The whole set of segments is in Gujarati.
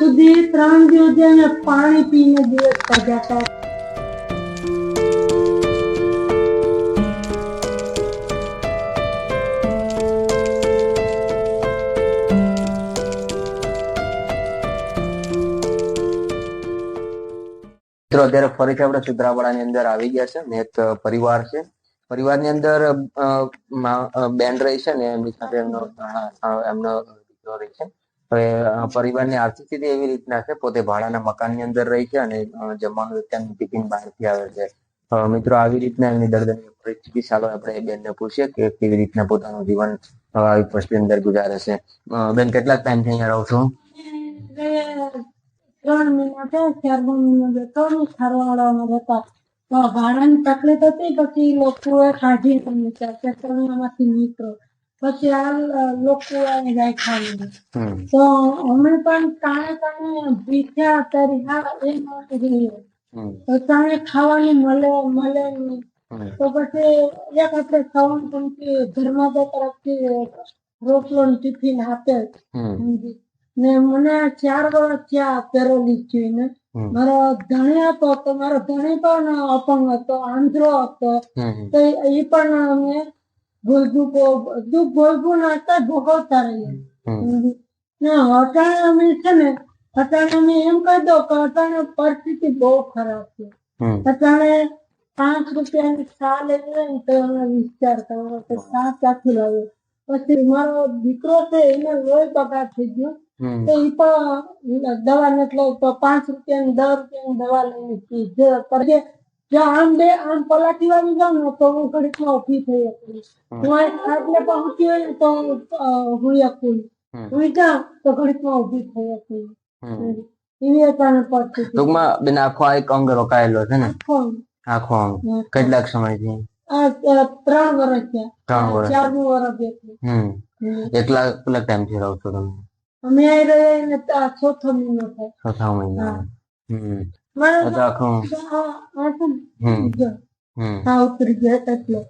સુધી ત્રણ દિવસ અમે પાણી પીને દિવસ કાઢ્યા મિત્રો, અત્યારે ફરીથી આપણે સુત્રાપાડાની અંદર આવી ગયા છે. ને એક પરિવાર છે. પરિવારની અંદર બેન રહી છે ને એમની સાથે એમનો એમનો દીકરો રહી છે. પરિવારની આર્થિક સ્થિતિ એવી રીતના છે, પોતે ભાડાના મકાનની અંદર રહી છે અને જમવાનું અત્યારનું ટિફિન બહારથી આવે છે. મિત્રો, આવી રીતના એમની દર્દની પરિસ્થિતિ ચાલો આપણે બેનને પૂછીએ કે કેવી રીતના પોતાનું જીવન આવી પરિસ્થિતિ અંદર ગુજારે છે બેન કેટલા ટાઈમથી અહીંયા રહો છો? ત્રણ મહિના થયા, ચાર મહિના જતો ને ખારવાડામાં રહેતા. તો ભાડાની તકલીફ હતી, પછી લોકોએ કાઢી તમને કે તમે આમાંથી નીકળો પછી આ લોકો જાય ખાલી તો અમે પણ કાણે કાણે ભીખ્યા તર્યા એ માટે રહીએ તો કાણે ખાવાનું મળે મળે નહીં. તો પછી એક આપણે ખાવાનું પણ ધર્માદા તરફથી રોટલો ટિફિન આપે. ને મને ચાર વર્ષ થયા પેરોલી ને મારો ધણી હતો તો મારો ધણી પણ અપંગ હતો આંધ્રો હતો. તો એ પણ અમે ભોગવું બધું ભોગવું ને અત્યારે ભોગવતા રહીએ. ને અટાણે અમે છે ને અટાણે અમે એમ કહી દો કે અટાણે પરિસ્થિતિ બહુ ખરાબ છે. અટાણે પાંચ રૂપિયાની ચા લેવી હોય ને તો અમે વિચાર કરો કે ચા ક્યાંથી લાવીએ પછી મારો દીકરો છે એને લોહી બગાડ થઈ ગયો. તો એ પણ દવા નથી લઈ તો પાંચ રૂપિયાની દસ રૂપિયાની દવા લઈને પી જે આમ બે આમ પલાટી વાળી જાઉં ને તો હું ઘડીકમાં ઊભી થઈ શકું. હું આ પહોંચી હોય ને તો હું શકું. હમ. જાઉં તો ઘડીકમાં ઊભી થઈ શકું. એવી અચાનક પડતી ટૂંકમાં બેન આખો આ એક અંગ રોકાયેલો છે ને? આખો અંગ. કેટલાક સમયથી? આ ત્રણ વર્ષ થયા. ત્રણ વર્ષ ચારમું વર્ષ હમ. એકલા કેટલા ટાઈમથી રહો છો તમે? અમે આવી રહ્યા ને તો આ ચોથો મહિનો થાય. ચોથા મહિના. હમ. આ- આ છે ને, હમ. જો, હમ. આ ઉતરી ગયા એટલે.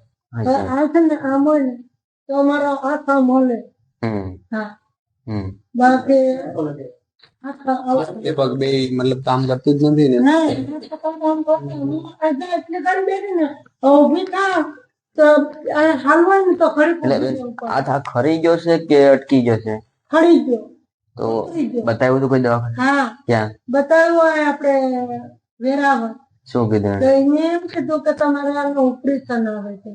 આ છે ને આમ હોય ને તો અમારો આમ હા. બાકી એ પગ બે મતલબ કામ કરતું જ નથી ને. એટલે કરી બેઠી ને ઊભી થાવ તો હાલવાય ને તો ખરી આ થા ખરી ગયો છે કે અટકી ગયો છે? ખરી ગયો. તો બતાવ્યું હતું કોઈ દવાખાને? હા. ક્યાં? બતાવ્યું હોય આપણે વેરાવળ. શું કીધું તો એને એમ કીધું કે તમારે આનું ઓપરેશન આવે છે.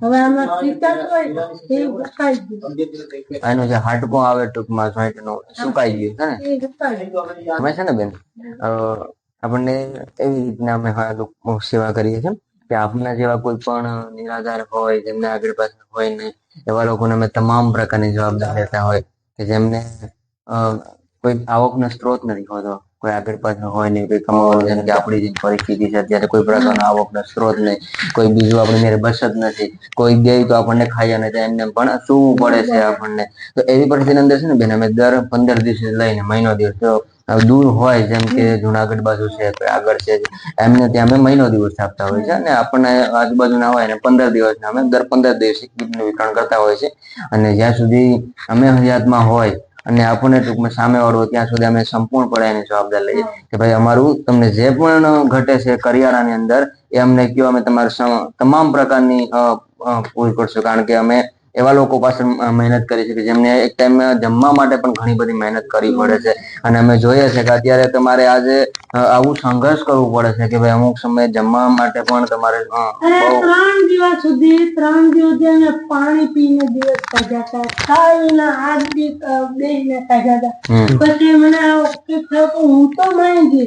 હવે આમાં ટીચર હોય એ ઉકાઈ ગયું. આનું જે હાડકો આવે ટૂંકમાં joint નું સુકાઈ ગયું છે ને? અમે છે બેન આપણને એવી રીતના અમે સેવા કરીએ છીએ કે આપના જેવા કોઈ પણ નિરાધાર હોય જેમને આગળ પાછળ હોય નહીં એવા લોકોને અમે તમામ પ્રકારની જવાબદારી લેતા હોય કે જેમને કોઈ આવકનો સ્ત્રોત નથી હોતો. કોઈ આગળ પાછળ હોય નહીં, કોઈ કમાવાનું, જેમ કે આપણી જે પરિસ્થિતિ છે, અત્યારે કોઈ પ્રકારનો આવકનો સ્ત્રોત નહીં. કોઈ બીજું આપણે મેરે બચત નથી. કોઈ દે તો આપણને ખાઈ નથી એમને પણ શું પડે છે આપણને? તો એવી પરિસ્થિતિની અંદર છે ને બેન, અમે દર પંદર દિવસે લઈને મહિનો દિવસ તો દૂર હોય, જેમ કે જુનાગઢ બાજુ છે આગળ છે, એમને ત્યાં અમે મહિનો દિવસ આપતા હોય છે અને આપણને આજુબાજુના હોય ને પંદર દિવસ અમે દર પંદર દિવસે કીટનું વિતરણ કરતા હોય છે. અને જ્યાં સુધી અમે હયાતમાં હોય અને આપણને ટૂંકમાં સામે વાળો ત્યાં સુધી અમે સંપૂર્ણપણે એની જવાબદાર લઈએ કે ભાઈ અમારું તમને જે પણ ઘટે છે કરિયાણાની અંદર, એ અમને કયો, અમે તમારું તમામ પ્રકારની પૂરી કરશું. કારણ કે અમે એવા લોકો પાસે મહેનત કરી છે કે જેમને એક ટાઈમ જમવા માટે પણ ઘણી બધી મહેનત કરવી પડે છે. અને અમે જોઈએ છે કે અત્યારે તમારે આજે આવું સંઘર્ષ કરવું પડે છે કે ભાઈ અમુક સમયે જમવા માટે પણ તમારે ત્રણ દિવસ સુધી ત્રણ દિવસ અમે પાણી પીને દિવસ કાઢ્યા હતા. ખાઈને હાથ બી બેહીને કાઢ્યા હતા. પછી મને હું તો માની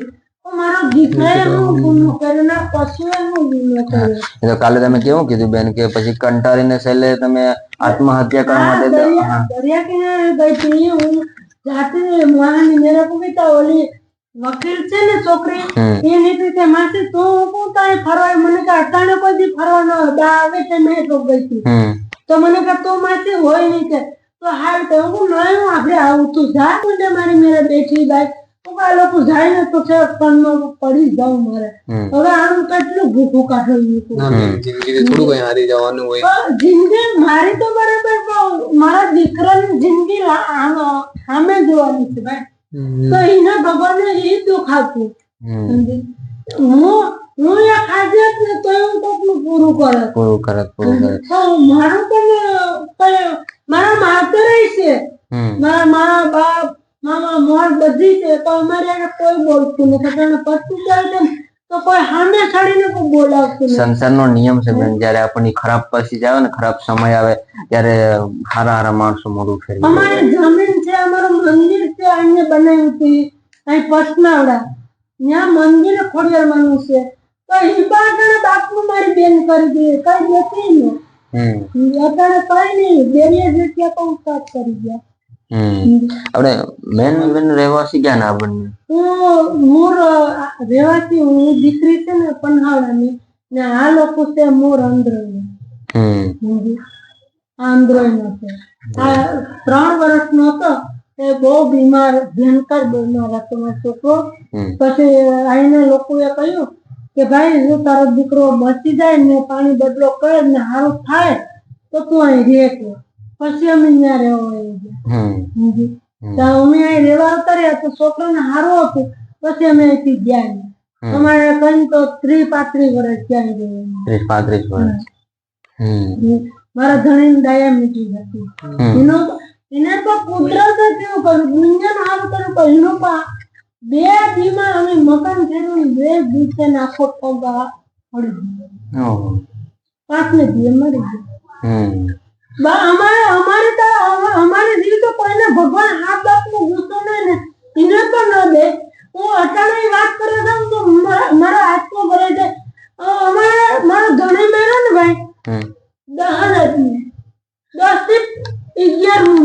તો કાલે તમે કેવું કીધું બેન કે પછી કંટાળીને છેલ્લે તમે આત્મહત્યા કરવા માટે દરિયા કિનારે ગઈ હતી. હું જાતે મેરે કવિતા ઓલી વકીલ છે ને છોકરી. એ નીકળી કે માસી તું હું તારે ફરવા મને કે અટાણે કોઈ દી ફરવાનો બા આવે છે મેં તો ગઈ હતી તો મને કે તું માસી હોય નહીં કે. તો હાલ તો હું નહીં આપણે આવું તું જા મને મારી મેરા બેઠી બાઈ હું તો જાય ને તો છે પણ પડી જાવ મારે. હવે આમ કેટલું ભૂખું કાઢવું જિંદગી થોડું કઈ હારી જવાનું હોય. જિંદગી મારી તો બરાબર મારા દીકરાની જિંદગી સામે જોવાની છે ભાઈ. તો એને ભગવાનને એ દુઃખ આપ્યું. હમ. સમજી? હું હું એ ખાધી જ ને તો હું કોકનું પૂરું કરે? પૂરું કરે પૂરું કરે. તો મારું પણ મારા માતર છે. મારા મા બાપ મામા મોર બધી છે તો અમારે કોઈ બોલતું નથી. કારણ પતું જાય છે તો કોઈ સામે ખાડીને કોઈ બોલાવતું સંસારનો નિયમ છે બેન જયારે આપણને ખરાબ પરિસ્થિતિ આવે ને ખરાબ સમય આવે ત્યારે હારા હારા માણસો મોઢું ફેરવી અમારે જમીન છે અમારું મંદિર છે અહીંયા બનાવ્યું હતું. અહીં પસનાવડા ત્યાં મંદિર ખોડિયારમાંનું છે. તો હિબાગણે બાપનું મારી બેન કરી દે કઈ દેતી નહીં હમ. અત્યારે કઈ નહીં બેરીએ જગ્યા તો ઉતાર કરી ગયા. આપણે મેન મેન રહેવાસી ક્યાં ના આપણને મોર રહેવાસી હું દીકરી છે ને પન્હાળાની ને આ લોકો છે મોર અંદ્રોની હમ. આ અંદ્રોઈનો છે. આ ત્રણ વર્ષનો હતો એ બહુ બીમાર ભયંકર બીમાર હતો મારો છોકરો. પછી અહીંના લોકોએ કહ્યું કે ભાઈ જો તારો દીકરો બચી જાય ને પાણી બદલો કરે ને સારું થાય તો તું અહીં રહે પછી અમે ત્યાં રહેવા આવી ગયા તો અમે અહીં રહેવા ઉતર્યા તો છોકરાને સારું હતું. પછી અમે અહીંથી ગયા અમારે કઈ તો ત્રીસ પાંત્રીસ વર્ષ ત્યાં રહ્યા ત્રીસ પાંત્રીસ વર્ષ મારા ધણી ડાયાબિટીસ હતી. એનો એને તો કુદરત જ કેવું કર્યું. દુનિયાને સારું કર્યું પણ એનો પા બે દીમાં અમે મકાન ફેરવીને બે દિવસે નાખો પગ પડી ગયો. પાંચ ને દિવસે મરી ગયો. અમારે અમારે તો અમા- અમારે જીવ તો કોઈને ભગવાન હાથ બાપનો ગુસ્સો નહીં ને. એને તો ન દે. હું અટાણે વાત કરે છે તો મારા આત્મો ભરે છે. અમારે મારા ઘણી મેળે ને ભાઈ. દહન હતી દસથી અગિયારનું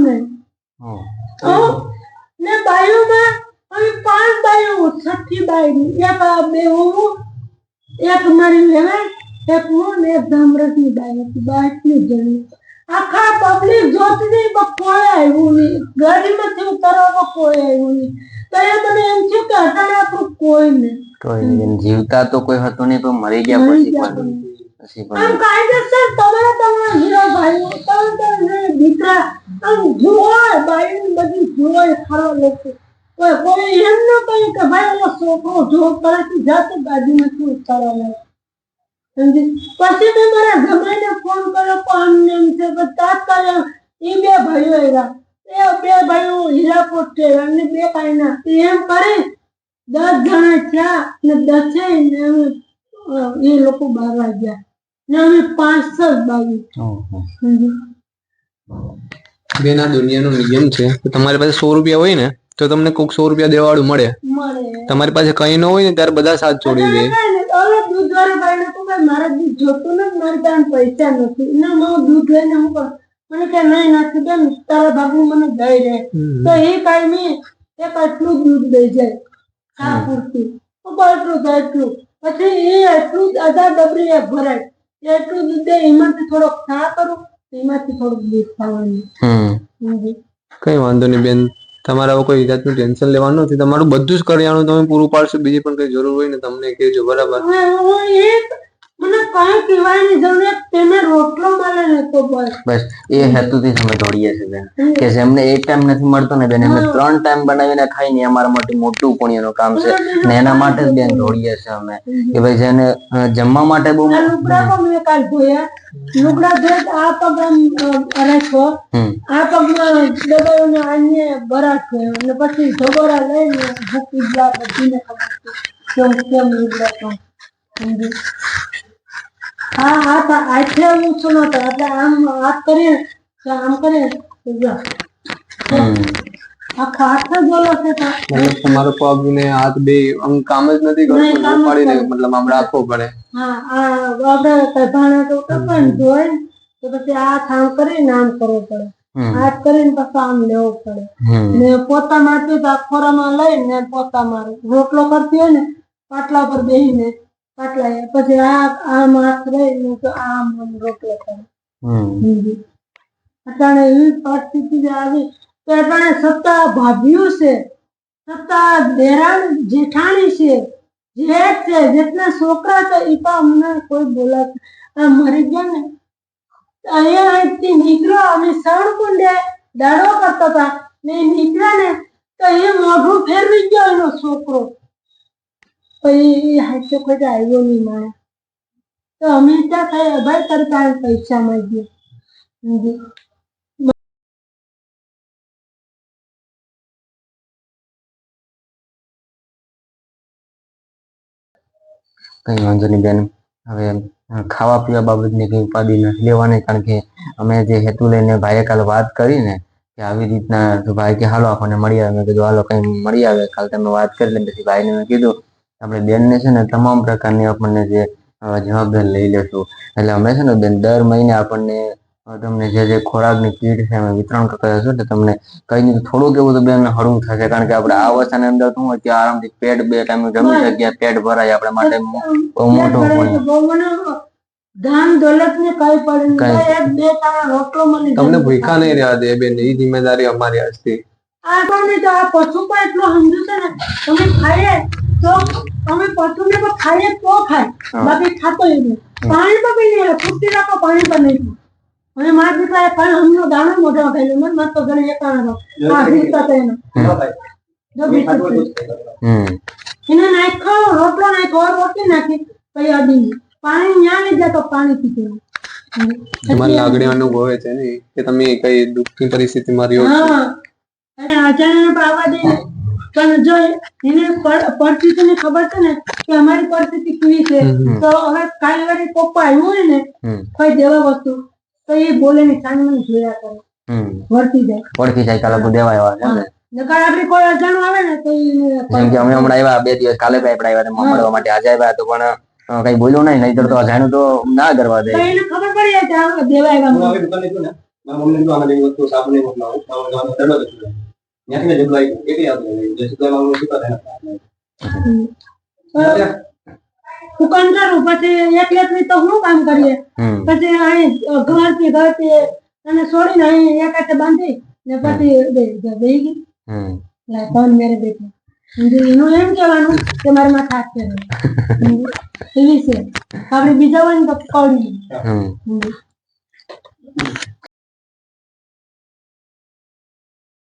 ને બાયુમાં અમે પાંચ બાયુ છઠ્ઠી બાયુ. એક આ બે હું એક મારી લેવાય એક હું ને એક ધામરસની બાય હતી. બાટની જણી. આખા પબ્લિક જોતી હતી પણ કોઈ આવ્યું નહીં ગાડીમાંથી ઉતારવા કોઈ આવ્યું નહીં તો એ મને એમ થયું કે અટાણે આપણું કોઈ નહીં કોઈ નહીં જીવતા તો કોઈ હતું નહીં પણ મરી ગયા પછી પણ આમ કાયદેસર તમે તમારા હીરો ભાઈ તમે તમે દીકરા આમ જોવાય બાયું બધી જોવાય ખરો લોકો. કોઈ કોઈ એમ ન કહ્યું કે ભાઈ ઓલો છોકરો જો કરે છે જાતે ગાડીમાંથી ઉતારવા લાગે સમજી? પછી મેં મારા જમાઈને ફોન કર્યો આમ એમ છે તાત્કાલિક એ બે ભાઈઓ આવ્યા એ બે ભાઈઓ હીરાપોટ છે અને બે ભાઈના. એમ કરી દસ જણા થયા ને દસે ને અમે એ લોકો બહાર વાગ્યા ને અમે પાંચ છ બાવી બેના આ દુનિયાનો નિયમ છે તમારી પાસે સો રૂપિયા હોય ને તો તમને કોઈક સો રૂપિયા દેવાળું મળે. મળે. તમારી પાસે કઈ ન હોય ને ત્યારે બધા સાથ છોડી દે. ઓલો દૂધ વાળો ભાઈ ને મારે દૂધ જોતું નથી મારી પાસે પૈસા નથી. ના હું દૂધ લઈને હું પણ મને કે નહીં નાખી દે તારા ભાગનું મને દઈ રહે તો એ કાંઈ એક આટલું દૂધ દઈ જાય. ખા પૂરતું. એટલું તો એટલું. પછી એ એટલું જ અધા ડબરી એ ભરાય. એટલું દૂધ દે એમાંથી થોડોક ખા કરું એમાંથી થોડુંક દૂધ ખાવાનું. કઈ વાંધો નહીં બેન. તમારે આવું કોઈ જાતનું ટેન્શન લેવાનું નથી. તમારું બધું જ કરિયાણું તમે પૂરું પાડશો. બીજી પણ કઈ જરૂર હોય ને, તમને કહેજો. બરાબર? મને કઈ પીવાની જરૂરિયાત તેને રોટલો મળે ને તો બસ. બસ એ હેતુથી અમે દોડીએ છીએ બેન. કે જેમને એક ટાઈમ નથી મળતો ને બેન એમને ત્રણ ટાઈમ બનાવીને ખાઈને એ અમારા માટે મોટું પુણ્યનું કામ છે. ને એના માટે જ બેન દોડીએ છીએ અમે. કે ભાઈ જેને જમવા માટે બહુ લુગડા પણ મેં કાલ ધોયા. લુગડા ધોયા આ પગ આમ રાખો. આ પગમાં દબાવીને આને બરાઠો. અને પછી ઢગોરા લઈને ભૂકી ગયા બધીને ખબર કેમ કેમ લુગડા સમજી? હા હાથ હાથે હું સુનો તો એટલે આમ વાત કરીએ તો આમ કરીએ આખા આખા બોલો છે તો. મતલબ તમારો પગ ને હાથ બે આમ કામ જ નથી કરતો? ઉપાડીને મતલબ આમ રાખવો પડે. હા આ આપણે કઈ તો ને ધોય તો પછી આ આમ કરીને આમ કરવો પડે. હાથ કરીને પછી આમ લેવો પડે. ને પોતા મારતી તો આ ખોરામાં લઈને પોતા મારે રોટલો કરતી હોય ને પાટલા પર બેહીને પાટલા પછી આ તો આમ આમ રોટલો કરે અટાણે એવી પરિસ્થિતિ આવી તો અટાણે સત્તા ભાભીઓ છે. સત્તા દેરાણ જેઠાણી છે. જેઠ છે જેટલા છોકરા છે એ તો અમને કોઈ બોલાતું આ મરી ગયા ને અહીંયા અહીંથી નીકળ્યો અમે કુંડે દાડો કરતા હતા. ને નીકળ્યા ને તો એ મોઢું ફેરવી ગયો એનો છોકરો. પછી હાથે કોઈ આવ્યો નહીં મારે તો અમે ત્યાં થાય અભાર તારે પૈસા માંગીએ? કઈ વાંધો નહીં બેન હવે ખાવા પીવા બાબતની કઈ ઉપાધિ નથી લેવાની, કારણ કે અમે જે હેતુ લઈને ભાઈએ કાલે વાત કરી ને કે આવી રીતના ભાઈ કે, હાલો, આપણને મળી આવે મેં કીધું, હાલો, કઈ મળી આવે કાલ તમે વાત કરી લે પછી ભાઈને મેં કીધું આપણે બેનને છે ને તમામ પ્રકારની આપણને જે જવાબદારી લઈ લેશું. એટલે અમે છે ને બેન દર મહિને આપણને તમને જે જે ખોરાકની કીટ છે અમે વિતરણ કરતા હશું એટલે તમને કઈ નહીં થોડુંક એવું તો બેન હળવું થશે કારણ કે આપણે આ અવસ્થાની અંદર શું હોય કે આરામથી પેટ બે ટાઈમ જમી શકીએ પેટ ભરાય આપણા માટે બહુ મોટો હોય ભરાય પુણ્ય. તો બહુ મને ધાન દોલત ને કઈ પડે નહીં. કઈ. ભાઈ એક બે તારા રોટલો મળી તમને ભૂખા નહીં રહ્યા દે બેન એ જિમ્મેદારી અમારી હસ્તી આ તો આ પશુ પણ એટલું સમજુ છે ને. તમે ખાઈએ. તો અમે પશુને તો ખાઈએ તો ખાય બાકી ખાતો એ નહીં. પાણી તો પી નહીં છૂટી રાખો પાણી પણ નહીં. અને મારા દીકરાએ પણ હમણાં દાણો મોઢો ખાઈ મને મત તો ઘરે એકાણા આ ભીતા તો એનો. જો ભીતું એને નાખો રોટલો નાખો રોટલી નાખી પછી અડી. પાણી ન્યા લઈ જાય તો પાણી પી. તમારી લાગણી અનુભવે છે ને કે તમે કઈ દુઃખની પરિસ્થિતિમાં રહ્યો છો હા. આવવા દે. પણ જો એને પર- પરિસ્થિતિની ખબર છે ને કે અમારી પરિસ્થિતિ કેવી છે? તો હવે કાલે વારે પપ્પા આવ્યું હોય ને કોઈ દેવા વસ્તુ તો એ બોલે ને મને જોયા કરે. વર્તી જાય. ઓળખી જાય કાલે દેવા આવ્યા નકર કોઈ અજાણું આવે ને તો જેમ કે અમે હમણાં આવ્યા બે દિવસ કાલે ભાઈ આવ્યા મળવા માટે આજે આવ્યા તો પણ કઈ બોલ્યું નહીં નહીતર તો અજાણું તો ના કરવા દે. એને ખબર પડી જાય દેવા આવ્યા જેવી વસ્તુ સાબુ નહીં મોકલાવું આમાં જવાનું દરડો જ હતું. ત્યાંથી મેં જગ્યા આવી એકલી આવતી રહી. જે સુકાઈ મામલો સુકા થયા. હમ. દુકાન કરું પછી એક એકલી તો હું કામ કરીએ પછી અહીં ઘરથી ઘરથી અને છોડીને અહીં એક હાથે બાંધી ને પછી બે બેહી ગઈ એટલે કોણ મેરે બેઠો? એનું એમ કહેવાનું કે મારે માથે હાથ ફેરવો. એવી છે આપણે બીજા હોય ને તો સમજી?